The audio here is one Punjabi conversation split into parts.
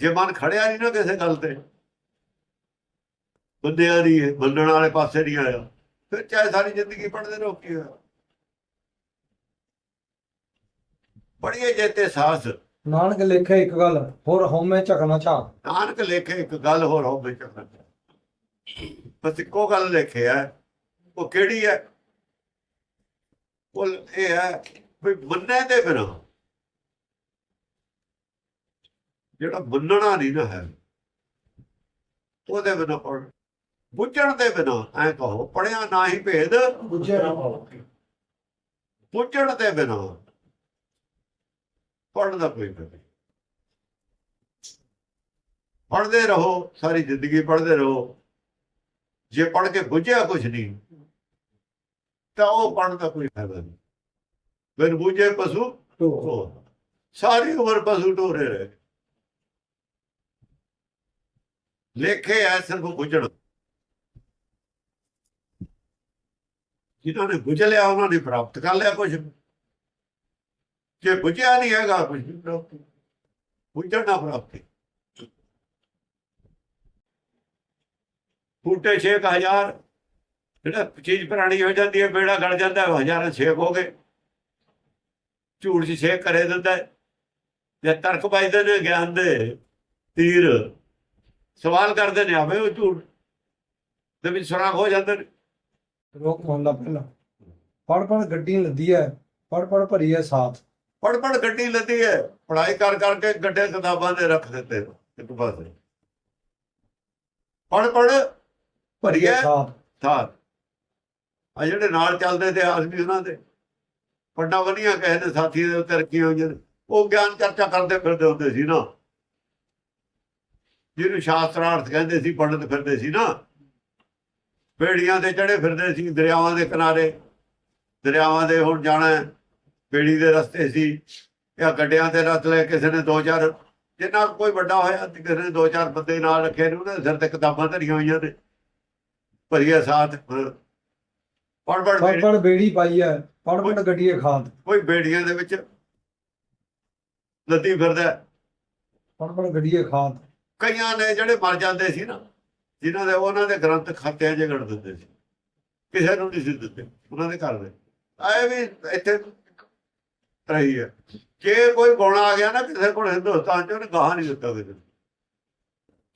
ਜੇ ਮਨ ਖੜਿਆ ਨਹੀਂ ਨਾ ਕਿਸੇ ਗੱਲ ਤੇ। ਬੰਦਿਆਂ ਦੀ ਮੰਨਣ ਵਾਲੇ ਪਾਸੇ ਨਹੀਂ ਆਇਆ। ਫਿਰ ਚਾਹੇ ਸਾਰੀ ਜ਼ਿੰਦਗੀ ਪੜਦੇ ਰਹੋ ਕੀ ਹੋਇਆ। ਪੜੀਏ ਜੇਤੇ ਸਾਸ ਨਾਨਕ ਲੇਖੇ ਇੱਕ ਗੱਲ ਹੋਰ ਹਉਮੈ ਝਕਣਾ ਚਾ ਨਾਨਕ ਲੇਖੇ ਇੱਕ ਗੱਲ ਹੋਰ ਹੋ ਵਿੱਚ ਬਸ ਇੱਕੋ ਗੱਲ ਲਿਖਿਆ ਹੈ। ਉਹ ਕਿਹੜੀ ਹੈ ਉਹ ਇਹ ਹੈ ਵੀ ਮੰਨੇ ਦੇ ਬਿਨਾ ਜਿਹੜਾ ਮੰਨਣਾ ਨਹੀਂ ਨਾ ਹੈ। ਉਹਦੇ ਬਿਨਾ ਪੜ ਬੁੱਝਣ ਦੇ ਬਿਨਾ ਐ ਕਹੋ ਪੜਿਆ ਨਾ ਹੀ ਭੇਦ ਬੁੱਝੇ ਨਾ ਪਾਓ ਪੁੱਛਣ ਦੇ ਬਿਨਾ ਪੜਨ ਦਾ ਕੋਈ ਫਾਇਦਾ ਨਹੀਂ। ਪੜਦੇ ਰਹੋ ਸਾਰੀ ਜ਼ਿੰਦਗੀ ਪੜਦੇ ਰਹੋ। ਜੇ ਪੜ ਕੇ ਬੁੱਝਿਆ ਕੁਝ ਨਹੀਂ ਤਾਂ ਉਹ ਪੜਨ ਦਾ ਕੋਈ ਫਾਇਦਾ ਨਹੀਂ। ਬਿਨ ਬੁੱਝੇ ਪਸ਼ੂ। ਸਾਰੀ ਉਮਰ ਪਸ਼ੂ ਢੋਰੇ ਰਹੇ। ਲੇਖੇ ਐ ਸਿਰਫ ਬੁੱਝਣ ਜਿਨ੍ਹਾਂ ਨੇ ਬੁੱਝ ਲਿਆ, ਉਹਨਾਂ ਨੇ ਪ੍ਰਾਪਤ ਕਰ ਲਿਆ ਕੁਝ ਜੇ ਬੁੱਝਿਆ ਨਹੀਂ ਹੈਗਾ ਕੁਝ ਨਹੀਂ। ਪ੍ਰਾਪਤ ਬੁੱਝਣ ਨਾ ਫੂਟੇ 6000 ਜਿਹੜਾ ਚੀਜ਼ ਪੁਰਾਣੀ ਹੋ ਜਾਂਦੀ ਹੈ ਬੇੜਾ ਗੜ ਜਾਂਦਾ ਹੈ ਹਜ਼ਾਰਾਂ ਛੇਕ ਹੋ ਗਏ। ਝੂਠ ਚ ਛੇਕ ਕਰੇ ਦਿੰਦਾ ਜੇ ਤਰਕ ਵੱਜਦੇ ਨੇ ਗਿਆਨ ਦੇ ਤੀਰ ਸਵਾਲ ਕਰਦੇ ਨੇ ਆਵੇ ਉਹ ਝੂਠ। ਦੇ ਵਿੱਚ ਸੁਰਾਖ ਹੋ ਜਾਂਦੇ ਨੇ। ਰੋਕ ਹੁੰਦਾ ਪਹਿਲਾਂ? ਪੜ ਪੜ ਗੱਡੀ ਲੱਦੀ ਹੈ ਪੜ ਪੜ ਭਰੀ ਹੈ ਸਾਥ। ਪੜ ਪੜ ਗੱਡੀ ਲੱਦੀ ਹੈ ਪੜਾਈ ਕਰ ਕਰਕੇ ਗੱਡੇ ਕਿਤਾਬਾਂ ਦੇ ਰੱਖ ਦਿੱਤੇ ਇੱਕ ਪਾਸੇ। ਪੜ ਪੜ ਭਰੀਏ ਸਾਥ। ਥਾਰ ਆ ਜਿਹੜੇ ਨਾਲ ਚੱਲਦੇ ਤੇ ਆਦਮੀ ਉਹਨਾਂ ਦੇ। ਪੱਡਾ ਵਧੀਆ ਕਹੇ ਨੇ ਸਾਥੀ ਦੇ ਉੱਤੇ ਰੱਖੀ ਹੋਈਆਂ ਨੇ। ਉਹ ਗਿਆਨ ਚਰਚਾ ਕਰਦੇ ਫਿਰਦੇ ਹੁੰਦੇ ਸੀ ਨਾ। ਜਿਹਨੂੰ ਸ਼ਾਸਤਰਾਰਥ ਕਹਿੰਦੇ ਸੀ ਪੰਡਤ ਫਿਰਦੇ ਸੀ ਨਾ। ਬੇੜੀਆਂ ਤੇ ਚੜੇ ਫਿਰਦੇ ਸੀ ਦਰਿਆਵਾਂ ਦੇ ਕਿਨਾਰੇ। ਦਰਿਆਵਾਂ ਦੇ ਹੁਣ ਜਾਣਾ ਬੇੜੀ ਦੇ ਰਸਤੇ ਸੀ। ਜਾਂ ਗੱਡਿਆਂ ਦੇ ਰਸਤੇ ਲੈ ਕਿਸੇ ਨੇ ਦੋ ਚਾਰ ਜਿੰਨਾ ਕੋਈ ਵੱਡਾ ਹੋਇਆ ਤੇ ਕਿਸੇ ਨੇ ਦੋ ਚਾਰ ਬੰਦੇ ਨਾਲ ਰੱਖੇ ਨੇ ਉਹਨਾਂ ਦੇ ਸਿਰ ਤੇ ਕਿਤਾਬਾਂ ਧਰੀਆਂ ਹੋਈਆਂ ਨੇ। ਭਰੀਆ ਸਾਥ ਪੜ ਪੜ ਪੜ ਪੜ ਬੇੜੀ ਪਾਈ ਹੈ। ਪੜ ਪੜ ਗੱਡੀ ਹੈ ਖਾਦ। ਕੋਈ ਬੇੜੀਆਂ ਦੇ ਵਿੱਚ ਲੱਦੀ ਫਿਰਦਾ। ਪੜ ਪੜ ਗੱਡੀ ਹੈ ਖਾਦ। ਕਈਆਂ ਨੇ ਜਿਹੜੇ ਮਰ ਜਾਂਦੇ ਸੀ ਨਾ, ਜਿਨ੍ਹਾਂ ਦੇ ਉਹਨਾਂ ਦੇ ਗ੍ਰੰਥ ਖਾਤਿਆਂ 'ਚ ਗੜ ਦਿੰਦੇ ਸੀ। ਕਿਸੇ ਨੂੰ ਨਹੀਂ ਸੀ ਦਿੰਦੇ ਉਹਨਾਂ ਦੇ ਘਰ ਦੇ। ਆਏ ਵੀ ਇੱਥੇ ਰਹੀ ਹੈ। ਜੇ ਕੋਈ ਗੁਣ ਆ ਗਿਆ ਨਾ, ਕਿਸੇ ਕੋਲ ਹਿੰਦੁਸਤਾਨ 'ਚ ਉਹਨੇ ਗਾਹ ਨਹੀਂ ਦਿੱਤਾ ਕਿਸੇ ਨੂੰ।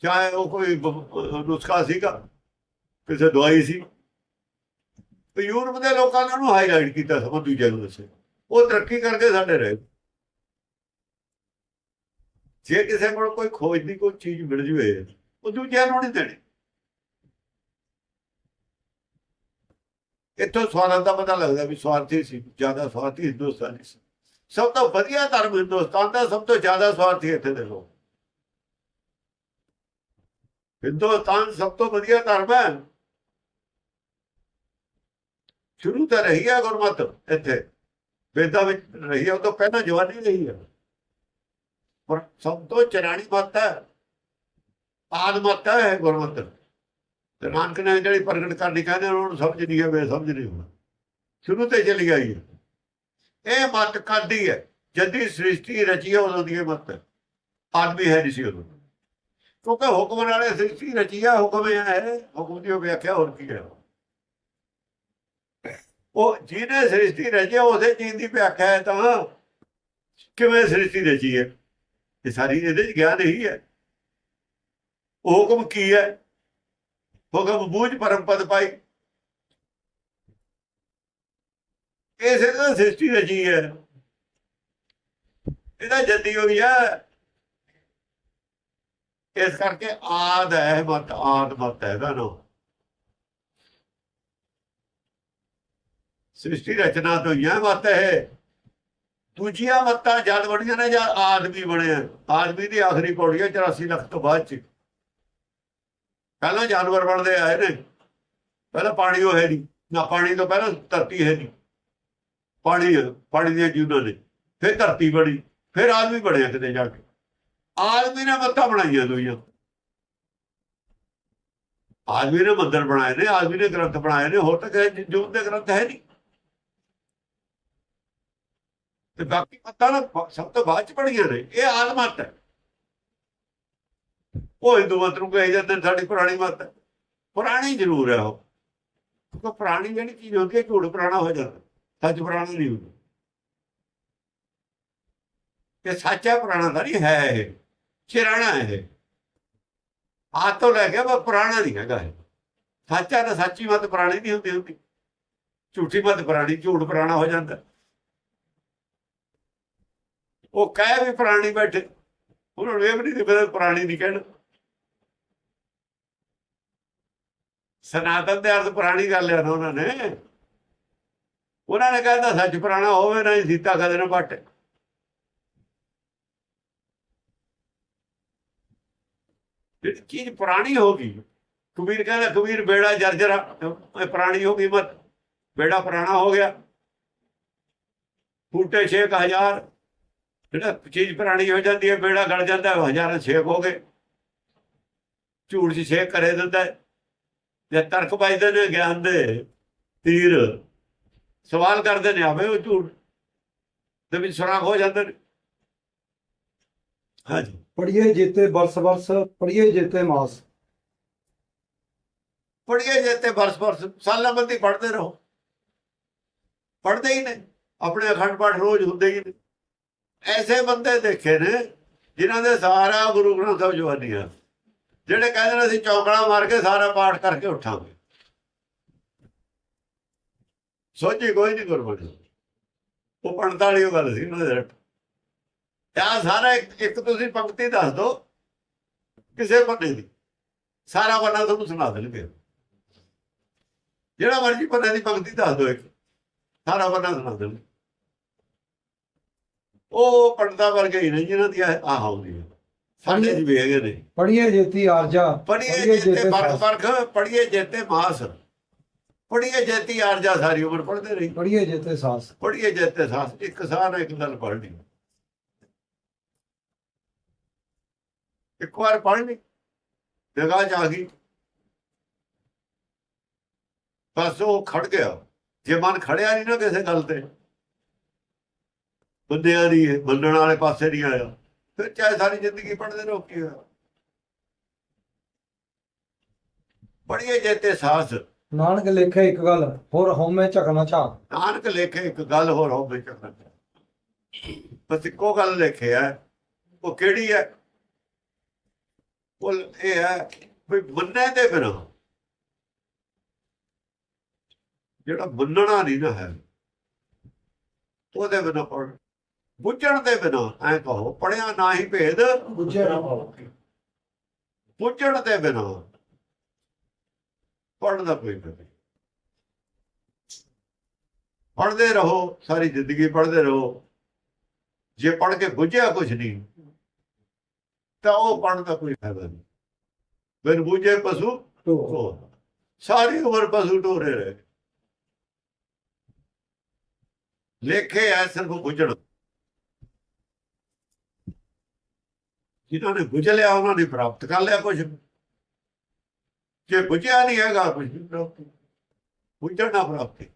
ਚਾਹੇ ਉਹ ਕੋਈ ਨੁਸਖਾ ਸੀਗਾ, ਕਿਸੇ ਦਵਾਈ ਸੀ। ਤੇ ਯੂਰਪ ਦੇ ਲੋਕਾਂ ਨੇ ਉਹਨੂੰ ਹਾਈਲਾਈਟ ਕੀਤਾ ਸਭ ਦੂਜਿਆਂ ਨੂੰ ਦੱਸੇ ਉਹ ਤਰੱਕੀ ਕਰਕੇ ਸਾਡੇ ਰਹੇ। ਜੇ ਕਿਸੇ ਕੋਲ ਕੋਈ ਖੋਜ ਦੀ ਕੋਈ ਚੀਜ਼ ਮਿਲ ਜਵੇ, ਉਹ ਦੂਜਿਆਂ ਨੂੰ ਨਹੀਂ ਦੇਣੀ। ਇੱਥੋਂ ਸਵਾਰਾਂ ਦਾ ਪਤਾ ਲੱਗਦਾ ਵੀ ਸਵਾਰਥੀ ਸੀ, ਜ਼ਿਆਦਾ ਸਵਾਰਥੀ ਹਿੰਦੁਸਤਾਨੀ ਸੀ। ਸਭ ਤੋਂ ਵਧੀਆ ਧਰਮ ਹਿੰਦੁਸਤਾਨ ਦਾ, ਸਭ ਤੋਂ ਜ਼ਿਆਦਾ ਸਵਾਰਥੀ ਇੱਥੇ ਦੇ ਲੋਕ। ਹਿੰਦੁਸਤਾਨ ਸਭ ਤੋਂ ਵਧੀਆ ਧਰਮ ਹੈ। ਸ਼ੁਰੂ ਤਾਂ ਰਹੀ ਹੈ ਗੁਰਮਤ ਇੱਥੇ। ਵੇਦਾਂ ਵਿੱਚ ਰਹੀ ਹੈ, ਉਹ ਤੋਂ ਪਹਿਲਾਂ ਜਵਾਨੀ ਰਹੀ ਹੈ। ਪਰ ਸਭ ਤੋਂ ਚਰਾਣੀ ਮੱਤ ਹੈ। ਆਦ ਮੱਤ ਹੈ ਗੁਰਮਤ। ਤੇ ਨਾਨਕ ਨੇ ਜਿਹੜੀ ਪ੍ਰਗਟ ਕਰਨੀ ਕਹਿੰਦੇ ਉਹਨਾਂ ਨੂੰ ਸਮਝ ਨਹੀਂ ਹੈ ਵੇ ਸਮਝ ਨਹੀਂ ਹੋਣਾ। ਸ਼ੁਰੂ ਤੇ ਚਲੀ ਆਈ ਹੈ। ਇਹ ਮੱਤ ਕਾਦੀ ਹੈ। ਜਦੀ ਸ੍ਰਿਸ਼ਟੀ ਰਚੀ ਹੈ ਉਦੋਂ ਦੀ ਮੱਤ ਆਦਮੀ ਹੈ ਨਹੀਂ ਸੀ ਉਦੋਂ। ਕਿਉਂਕਿ ਹੁਕਮ ਨਾਲੇ ਸ੍ਰਿਸ਼ਟੀ ਰਚੀ ਹੈ ਹੁਕਮ ਹੈ ਹੁਕਮ ਦੀ ਵਿਆਖਿਆ ਹੋਰ ਕੀ ਹੈ। ਉਹ ਜਿਹਨੇ ਸ੍ਰਿਸ਼ਟੀ ਰਚੀ ਹੈ ਉਸੇ ਚੀਜ਼ ਦੀ ਵਿਆਖਿਆ ਹੈ ਤਾਂ ਕਿਵੇਂ ਸ੍ਰਿਸ਼ਟੀ ਰਚੀ ਹੈ? ਇਹ ਸਾਰੀ ਇਹਦੇ ਚ ਗਿਆਨ ਹੀ ਹੈ। ਹੁਕਮ ਕੀ ਹੈ? ਹੁਕਮ ਬੂਝ ਪਰਮ ਪਦ ਪਾਈ। ਇਸੇ ਦਾ ਸ੍ਰਿਸ਼ਟੀ ਰਚੀ ਹੈ। ਇਹਦਾ ਜੱਦੀ ਹੋਈ ਹੈ। ਇਸ ਕਰਕੇ ਆਦ ਹੈ, ਮਤ ਆਦ ਮਤ ਹੈ ਇਹਦਾ ਨਾਮ। ਸ੍ਰਿਸ਼ਟੀ ਰਚਨਾ ਤੋਂ ਇਹ ਮਤ ਹੈ ਦੂਜੀਆਂ ਮੱਤਾਂ ਜਦ ਬਣੀਆਂ ਨੇ ਜਾਂ ਆਦਮੀ ਬਣਿਆ ਆਦਮੀ ਦੀ ਆਖਰੀ ਪੌੜੀ ਹੈ 84 ਲੱਖ ਤੋਂ ਬਾਅਦ ਚ। ਪਹਿਲਾਂ ਜਾਨਵਰ ਬਣਦੇ ਆਏ ਨੇ। ਪਹਿਲਾਂ ਪਾਣੀ ਉਹ ਹੈ ਨਹੀਂ। ਨਾ ਪਾਣੀ ਤੋਂ ਪਹਿਲਾਂ ਧਰਤੀ ਹੈ ਨਹੀਂ। ਪਾਣੀ ਪਾਣੀ ਦੀਆਂ ਜੀਵਾਂ ਨੇ। ਫਿਰ ਧਰਤੀ ਬਣੀ, ਫਿਰ ਆਦਮੀ ਬਣਿਆ ਕਿਤੇ ਜਾ ਕੇ। ਆਦਮੀ ਨੇ ਮੱਤਾਂ ਬਣਾਈਆਂ ਦੁਨੀਆਂ ਆਦਮੀ ਨੇ ਮੰਦਰ ਬਣਾਏ ਨੇ, ਆਦਮੀ ਨੇ ਗ੍ਰੰਥ ਬਣਾਏ ਨੇ, ਹੋਰ ਤਾਂ ਕਿਸੇ ਜੋਤ ਦੇ ਗ੍ਰੰਥ ਹੈ ਨਹੀਂ। ਤੇ ਬਾਕੀ ਮੱਤਾਂ ਨਾ ਸਭ ਤੋਂ ਬਾਅਦ ਚ ਪੜੀਆਂ ਨੇ, ਇਹ ਆਦਮਤ ਹੈ। ਉਹ ਹਿੰਦੂ ਮਤ ਨੂੰ ਕਹੇ ਜਾਂਦੇ ਸਾਡੀ ਪੁਰਾਣੀ ਮਤ ਹੈ। ਪੁਰਾਣੀ ਜ਼ਰੂਰ ਹੈ ਉਹ। ਕਿਉਂਕਿ ਪੁਰਾਣੀ ਜਿਹੜੀ ਚੀਜ਼ ਹੁੰਦੀ ਹੈ, ਝੂਠ ਪੁਰਾਣਾ ਹੋ ਜਾਂਦਾ। ਸੱਚ ਪੁਰਾਣਾ ਨਹੀਂ ਹੁੰਦਾ। ਸੱਚ ਹੈ, ਪੁਰਾਣਾ ਤਾਂ ਨਹੀਂ ਹੈ ਇਹ। ਚਿਰਾਣਾ ਹੈ ਇਹ। ਆਹ ਤੋਂ ਲੈ ਕੇ ਬਸ ਪੁਰਾਣਾ ਨਹੀਂ ਹੈਗਾ ਇਹ। ਸੱਚਾ ਤਾਂ ਸੱਚੀ ਮਤ ਪੁਰਾਣੀ ਨਹੀਂ ਹੁੰਦੀ ਹੁੰਦੀ। ਝੂਠੀ ਮਤ ਪੁਰਾਣੀ, ਝੂਠ ਪੁਰਾਣਾ ਹੋ ਜਾਂਦਾ। ਉਹ ਕਹਿ ਵੀ ਪੁਰਾਣੀ ਬੈਠੇ। ਉਹਨਾਂ ਨੂੰ ਇਹ ਵੀ ਨਹੀਂ ਪਤਾ ਪੁਰਾਣੀ ਨਹੀਂ ਕਹਿਣਾ। ਸਨਾਤਨ ਦੇ ਅਰਥ ਪੁਰਾਣੀ ਕਰ ਲਿਆ ਨਾ ਉਹਨਾਂ ਨੇ। ਉਹਨਾਂ ਨੇ ਕਹਿੰਦਾ ਸੱਚ ਪੁਰਾਣਾ ਹੋਵੇ ਨਾ ਸੀਤਾ ਕਦੇ ਨਾ ਪਟ ਜਿਹੜੀ ਚੀਜ਼ ਪੁਰਾਣੀ ਹੋ ਗਈ। ਕਬੀਰ ਕਹਿੰਦਾ, ਕਬੀਰ ਬੇੜਾ ਜਰਜਰਾ ਪੁਰਾਣੀ ਹੋ ਗਈ ਮਤ। ਬੇੜਾ ਪੁਰਾਣਾ ਹੋ ਗਿਆ। ਫੂਟੇ 6000 ਜਿਹੜਾ ਚੀਜ਼ ਪੁਰਾਣੀ ਹੋ ਜਾਂਦੀ ਹੈ ਬੇੜਾ ਗਲ ਜਾਂਦਾ ਹੈ ਹਜ਼ਾਰਾਂ ਛੇਕ ਹੋ ਗਏ। ਝੂਠ ਚ ਛੇਕ ਕਰੇ ਦਿੰਦਾ। ਜੇ ਤਰਕ ਵੱਜਦੇ ਨੇ ਗਿਆਨ ਦੇ ਤੀਰ ਸਵਾਲ ਕਰਦੇ ਨੇ ਆਵੇ ਉਹ ਝੂਠ? ਦੇ ਵਿੱਚ ਸੁਰਾਖ ਹੋ ਜਾਂਦੇ ਨੇ। ਹਾਂਜੀ। ਪੜੀਏ ਜੇਤੇ ਬਰਸ ਬਰਸ ਪੜੀਏ ਜੇਤੇ ਮਾਸ। ਪੜੀਏ ਜੇ ਤੇ ਬਰਸ ਬਰਸ ਸਾਲਾਂ ਬੰਦੀ ਪੜਦੇ ਰਹੋ। ਪੜਦੇ ਹੀ ਨੇ। ਆਪਣੇ ਅਖੰਡ ਪਾਠ ਰੋਜ਼ ਹੁੰਦੇ ਹੀ ਨੇ। ਐਸੇ ਬੰਦੇ ਦੇਖੇ ਨੇ ਜਿਨ੍ਹਾਂ ਦੇ ਸਾਰਾ ਗੁਰੂ ਗ੍ਰੰਥ ਸਾਹਿਬ ਜਵਾਨੀ ਆ। ਜਿਹੜੇ ਕਹਿੰਦੇ ਨੇ ਅਸੀਂ ਚੌਂਕੜਾ ਮਾਰ ਕੇ ਸਾਰਾ ਪਾਠ ਕਰਕੇ ਉੱਠਾਂਗੇ। ਸੋਚੀ ਕੋਈ ਨਹੀਂ ਗੁਰਬਾਣੀ ਉਹ 45 ਗੱਲ ਸੀ ਉਹਨਾਂ ਦੇ ਰੱਟ ਆ ਸਾਰਾ ਇੱਕ ਤੁਸੀਂ ਪੰਕਤੀ ਦੱਸ ਦਿਓ। ਕਿਸੇ ਬੰਦੇ ਦੀ। ਸਾਰਾ ਬੰਨਾ ਤੁਹਾਨੂੰ ਸੁਣਾ ਦੇਣਗੇ। ਜਿਹੜਾ ਮਰਜ਼ੀ ਬੰਦੇ ਦੀ ਪੰਕਤੀ ਦੱਸ ਦਿਓ ਇੱਕ। ਸਾਰਾ ਬੰਨਾ ਸੁਣਾ ਦੇਣਗੇ। ਉਹ ਪੰਡਤਾਂ ਵਰਗੇ ਹੀ ਨੇ ਜਿਨ੍ਹਾਂ ਦੀ ਆਹ ਆਉਂਦੀ ਹੈ ਸਾਡੇ ਜੀ ਵੀ ਹੈਗੇ ਨੇ। ਪੜੀਏ ਜੇਤੀ ਆਰਜਾ ਪੜੀਏ ਜੇਤੇ ਵਰਖ ਵਰਖ ਪੜੀਏ ਜੇਤੇ ਮਾਸ। ਪੜੀਏ ਜੇਤੀ ਆਰਜਾ ਸਾਰੀ ਉਮਰ ਪੜਦੇ ਰਹੀ। ਪੜੀਏ ਜੇਤੇ ਸਾਸ। ਪੜੀਏ ਜੇਤੇ ਸਾਸ ਇੱਕ ਸਾਨ ਇੱਕ ਗੱਲ ਪੜ੍ਹਨੀ। ਇੱਕ ਵਾਰ ਨਿਗਾਹ ਚ ਆ ਗਈ। ਬਸ ਉਹ ਖੜ ਗਿਆ। ਜੇ ਮਨ ਖੜਿਆ ਨਹੀਂ ਨਾ ਕਿਸੇ ਗੱਲ ਤੇ। ਬੰਦਿਆਂ ਦੀ ਮੰਨਣ ਵਾਲੇ ਪਾਸੇ ਨਹੀਂ ਆਇਆ ਫਿਰ ਚਾਹੇ ਸਾਰੀ ਜ਼ਿੰਦਗੀ ਪੜ੍ਹਦੇ ਰਹੋ ਕੀ ਹੋਇਆ? ਪੜੀਏ ਜੇਤੇ ਸਾਸ। ਨਾਨਕ ਲੇਖੇ ਇੱਕ ਗੱਲ ਹੋਰ ਹਉਮੈ ਝਕਣਾ ਝਾ ਨਾਨਕ ਲੇਖੇ ਇੱਕ ਗੱਲ ਹੋਰ ਹੋਵੇ ਚੱਕਰ ਬਸ ਇੱਕੋ ਗੱਲ ਲਿਖਿਆ ਉਹ ਕਿਹੜੀ ਹੈ ਉਹ ਇਹ ਹੈ ਵੀ ਮੰਨੇ ਦੇ ਬਿਨਾ। ਜਿਹੜਾ ਮੰਨਣਾ ਨਹੀਂ ਨਾ ਹੈ ਉਹਦੇ ਬਿਨਾ ਪੜ ਬੁੱਝਣ ਦੇ ਬਿਨਾ ਐ ਕਹੋ ਪੜਿਆ ਨਾ ਹੀ ਭੇਦ ਬੁੱਝੇ ਨਾ ਪਾਓ ਬੁੱਝਣ ਦੇ ਬਿਨਾ ਪੜਨ ਦਾ ਕੋਈ ਨਹੀਂ। ਪੜ੍ਹਦੇ ਰਹੋ ਸਾਰੀ ਜ਼ਿੰਦਗੀ ਪੜ੍ਹਦੇ ਰਹੋ। ਜੇ ਪੜ੍ਹ ਕੇ ਬੁੱਝਿਆ ਕੁਝ ਨਹੀਂ ਤਾਂ ਉਹ ਪੜ੍ਹਨ ਦਾ ਕੋਈ ਫਾਇਦਾ ਨਹੀਂ। ਬਿਨ ਬੁੱਝੇ ਪਸ਼ੂ ਤੋ ਢੋਰ ਸਾਰੀ ਉਮਰ ਪਸ਼ੂ ਢੋਰੇ ਰਹੇ। ਲੇਖੇ ਐ ਸਿਰਫ ਬੁੱਝਣ। ਜਿਨ੍ਹਾਂ ਨੇ ਬੁੱਝ ਲਿਆ, ਉਹਨਾਂ ਨੇ ਪ੍ਰਾਪਤ ਕਰ ਲਿਆ ਕੁਝ ਜੇ ਬੁੱਝਿਆ ਨਹੀਂ ਹੈਗਾ ਕੁਝ ਨਹੀਂ ਪ੍ਰਾਪਤ। ਬੁੱਝਣ ਨਾ ਪ੍ਰਾਪਤੀ।